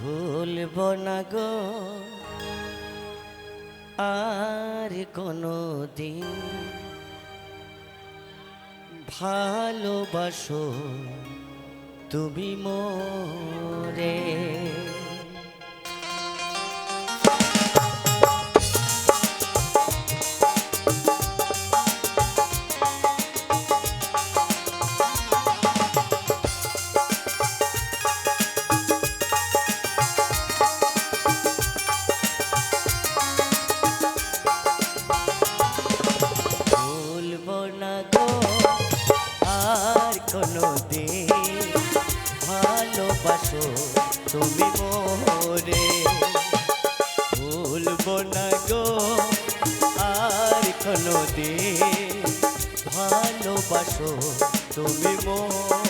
ভুলব না গো। আর কোনো দিন ভালোবাসো তুমি মোরে। ভালোবাসো তুমি মোরে। ভুলব না গো আর কোনো দিন ভালোবাসো তুমি মোরে।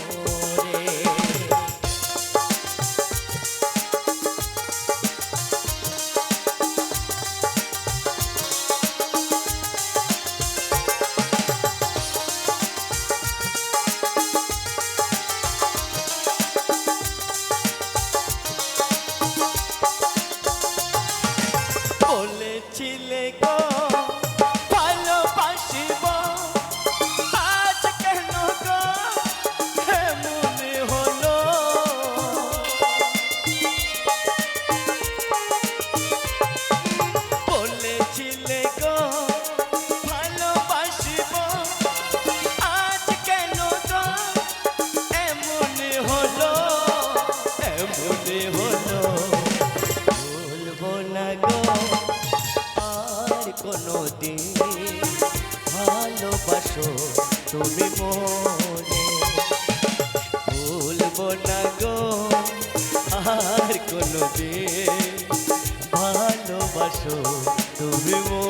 তুমি মনে ভুলব না গো আর কোনো দিন ভালোবাসো তুমি মোরে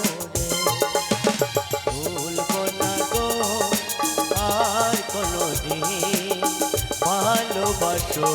ভালোবাসো।